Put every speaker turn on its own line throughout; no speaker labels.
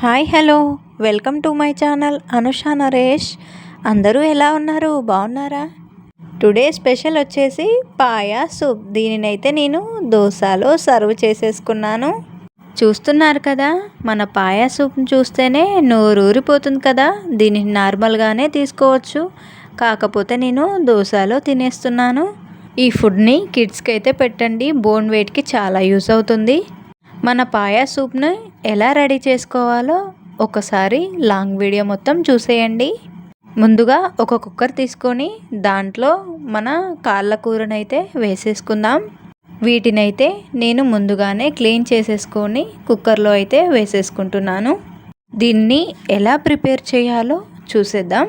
Hi hello. Welcome to my channel Anusha Naresh. అందరూ ఎలా ఉన్నారు? బాగున్నారా? టుడే స్పెషల్ వచ్చేసి పాయా సూప్ దీనినైతే నేను దోశలో సర్వ్ చేసేసుకున్నాను. చూస్తున్నారు కదా మన పాయా సూప్ని చూస్తేనే నోరూరిపోతుంది కదా. దీనిని నార్మల్గానే తీసుకోవచ్చు. కాకపోతే నేను దోశలో తినేస్తున్నాను. ఈ ఫుడ్ని కిడ్స్కి అయితే పెట్టండి. బోన్ వెయిట్కి చాలా యూస్ అవుతుంది. మన పాయా సూప్ని ఎలా రెడీ చేసుకోవాలో ఒకసారి లాంగ్ వీడియో మొత్తం చూసేయండి. ముందుగా ఒక కుక్కర్ తీసుకొని దాంట్లో మన కాళ్ళ కూరనైతే వేసేసుకుందాం. వీటినైతే నేను ముందుగానే క్లీన్ చేసేసుకొని కుక్కర్లో అయితే వేసేసుకుంటున్నాను. దీన్ని ఎలా ప్రిపేర్ చేయాలో చూసేద్దాం.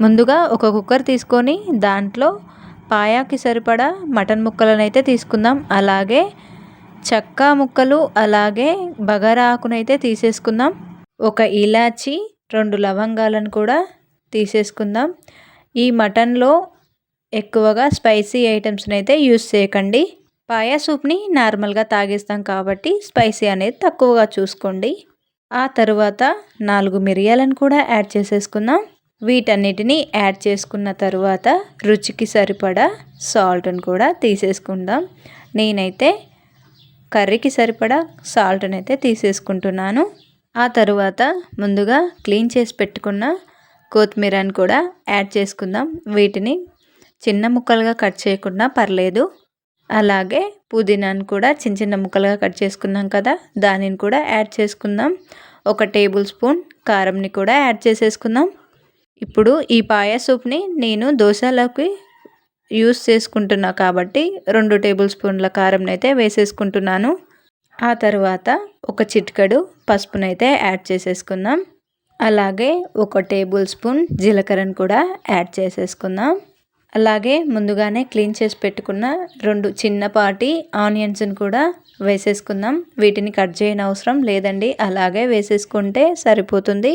ముందుగా ఒక కుక్కర్ తీసుకొని దాంట్లో పాయాకి సరిపడా మటన్ ముక్కలను అయితే తీసుకుందాం. అలాగే చక్కా ముక్కలు అలాగే బగరాకునైతే తీసేసుకుందాం. ఒక ఇలాచి రెండు లవంగాలను కూడా తీసేసుకుందాం. ఈ మటన్లో ఎక్కువగా స్పైసీ ఐటమ్స్ని అయితే యూస్ చేయకండి. పాయా సూప్ని నార్మల్గా తాగేస్తాం కాబట్టి స్పైసీ అనేది తక్కువగా చూసుకోండి. ఆ తరువాత నాలుగు మిరియాలను కూడా యాడ్ చేసేసుకుందాం. వీటన్నిటిని యాడ్ చేసుకున్న తర్వాత రుచికి సరిపడా సాల్ట్ని కూడా తీసేసుకుందాం. నేనైతే కర్రీకి సరిపడా సాల్ట్ని అయితే తీసేసుకుంటున్నాను. ఆ తరువాత ముందుగా క్లీన్ చేసి పెట్టుకున్న కొత్తిమీరని కూడా యాడ్ చేసుకుందాం. వీటిని చిన్న ముక్కలుగా కట్ చేయకుండా పర్లేదు. అలాగే పుదీనాను కూడా చిన్న చిన్న ముక్కలుగా కట్ చేసుకున్నాం కదా దానిని కూడా యాడ్ చేసుకుందాం. ఒక టేబుల్ స్పూన్ కారంని కూడా యాడ్ చేసేసుకుందాం. ఇప్పుడు ఈ పాయ సూప్ని నేను దోశలోకి యూస్ చేసుకుంటున్నా కాబట్టి రెండు టేబుల్ స్పూన్ల కారం అయితే వేసేసుకుంటున్నాను. ఆ తర్వాత ఒక చిట్కడు పసుపునైతే యాడ్ చేసేసుకుందాం. అలాగే ఒక టేబుల్ స్పూన్ జీలకర్రను కూడా యాడ్ చేసేసుకుందాం. అలాగే ముందుగానే క్లీన్ చేసి పెట్టుకున్న రెండు చిన్నపాటి ఆనియన్స్ని కూడా వేసేసుకుందాం. వీటిని కట్ చేయని అవసరం లేదండి. అలాగే వేసేసుకుంటే సరిపోతుంది.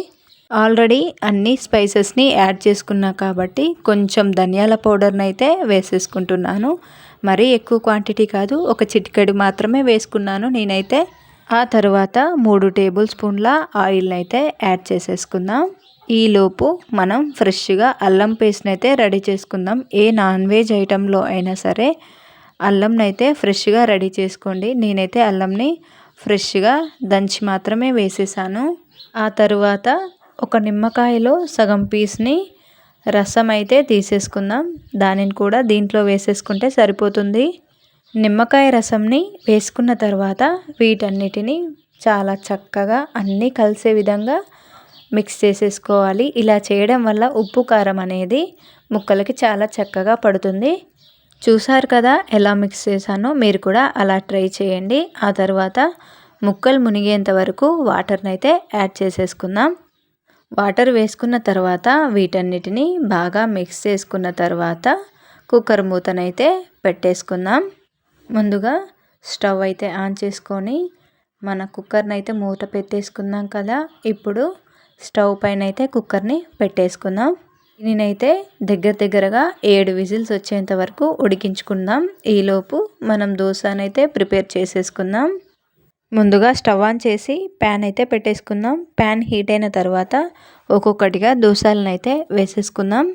ఆల్రెడీ అన్ని స్పైసెస్ని యాడ్ చేసుకున్నా కాబట్టి కొంచెం ధనియాల పౌడర్ని అయితే వేసేసుకుంటున్నాను. మరీ ఎక్కువ క్వాంటిటీ కాదు ఒక చిటికెడు మాత్రమే వేసుకున్నాను నేనైతే. ఆ తర్వాత మూడు టేబుల్ స్పూన్ల ఆయిల్ని అయితే యాడ్ చేసేసుకుందాం. ఈలోపు మనం ఫ్రెష్గా అల్లం పేస్ట్ని అయితే రెడీ చేసుకుందాం. ఏ నాన్ వెజ్ ఐటెంలో అయినా సరే అల్లంని అయితే ఫ్రెష్గా రెడీ చేసుకోండి. నేనైతే అల్లంని ఫ్రెష్గా దంచి మాత్రమే వేసేసాను. ఆ తరువాత ఒక నిమ్మకాయలో సగం పీస్ని రసం అయితే తీసేసుకుందాం. దానిని కూడా దీంట్లో వేసేసుకుంటే సరిపోతుంది. నిమ్మకాయ రసంని వేసుకున్న తర్వాత వీటన్నిటిని చాలా చక్కగా అన్నీ కలిసే విధంగా మిక్స్ చేసేసుకోవాలి. ఇలా చేయడం వల్ల ఉప్పు కారం అనేది ముక్కలకి చాలా చక్కగా పడుతుంది. చూసారు కదా ఎలా మిక్స్ చేశానో? మీరు కూడా అలా ట్రై చేయండి. ఆ తర్వాత ముక్కలు మునిగేంత వరకు వాటర్ని అయితే యాడ్ చేసేసుకుందాం. వాటర్ వేసుకున్న తర్వాత వీటన్నిటిని బాగా మిక్స్ చేసుకున్న తర్వాత కుక్కర్ మూతనైతే పెట్టేసుకుందాం. ముందుగా స్టవ్ అయితే ఆన్ చేసుకొని మన కుక్కర్ని అయితే మూత పెట్టేసుకుందాం కదా. ఇప్పుడు స్టవ్ పైన అయితే కుక్కర్ని పెట్టేసుకుందాం. నేనైతే దగ్గర దగ్గరగా ఏడు విజిల్స్ వచ్చేంత వరకు ఉడికించుకుందాం. ఈలోపు మనం దోశనైతే ప్రిపేర్ చేసేసుకుందాం. ముందుగా స్టవ్ ఆన్ చేసి ప్యాన్ అయితే పెట్టేసుకుందాం. ప్యాన్ హీట్ అయిన తర్వాత ఒక్కొక్కటిగా దోశలను అయితే వేసేసుకుందాం.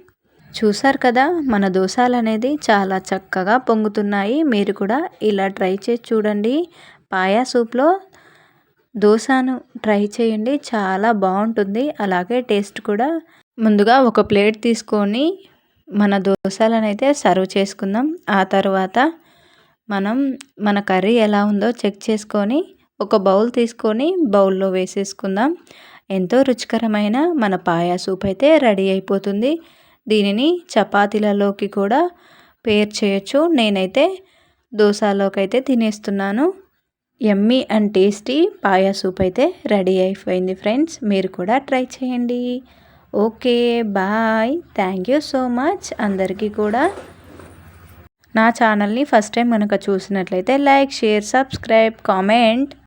చూసారు కదా మన దోశలు అనేది చాలా చక్కగా పొంగుతున్నాయి. మీరు కూడా ఇలా ట్రై చేసి చూడండి. పాయా సూప్లో దోశను ట్రై చేయండి. చాలా బాగుంటుంది. అలాగే టేస్ట్ కూడా. ముందుగా ఒక ప్లేట్ తీసుకొని మన దోశలను అయితే సర్వ్ చేసుకుందాం. ఆ తర్వాత మనం మన కర్రీ ఎలా ఉందో చెక్ చేసుకొని ఒక బౌల్ తీసుకొని బౌల్లో వేసేసుకుందాం. ఎంతో రుచికరమైన మన పాయా సూప్ అయితే రెడీ అయిపోతుంది. దీనిని చపాతీలలోకి కూడా పేర్ చేయొచ్చు. నేనైతే దోశలోకి అయితే తినేస్తున్నాను. Yummy and tasty paya soup అయితే రెడీ అయిపోయింది ఫ్రెండ్స్. మీరు కూడా ట్రై చేయండి. Okay bye. Thank you so much. అందరికీ కూడా నా ఛానల్ని ఫస్ట్ టైం కనుక చూసినట్లయితే లైక్ షేర్ సబ్స్క్రైబ్ కామెంట్.